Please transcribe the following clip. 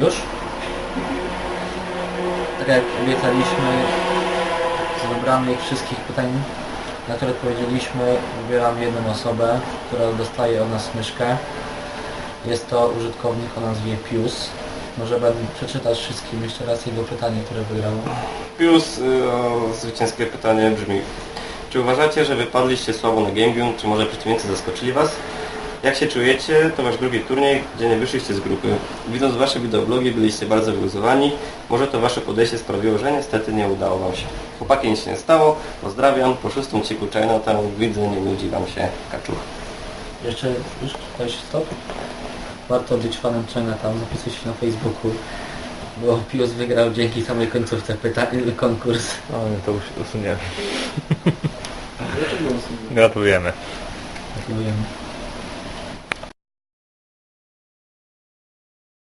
Już? Tak jak obiecaliśmy, z wybranych wszystkich pytań, na które odpowiedzieliśmy, wybieram jedną osobę, która dostaje od nas myszkę. Jest to użytkownik o nazwie Pius. Może będę przeczytać wszystkim jeszcze raz jego pytanie, które wygrało. Pius, y, o, zwycięskie pytanie brzmi. Czy uważacie, że wypadliście słabo na Gambium, czy może przeciwnicy zaskoczyli Was? Jak się czujecie? To Wasz drugi turniej, gdzie nie wyszliście z grupy. Widząc Wasze wideoblogi byliście bardzo wyluzowani. Może to Wasze podejście sprawiło, że niestety nie udało Wam się. Chłopaki nic się nie stało. Pozdrawiam. Po szóstym ciku Chinatown widzę, nie nudzi Wam się kaczuch. Jeszcze już ktoś stop? Warto być fanem Chinatown, zapisuj się na Facebooku, bo Pius wygrał dzięki samej końcówce pytań, konkurs. O nie, to już usuniemy. Gratulujemy. Gratulujemy.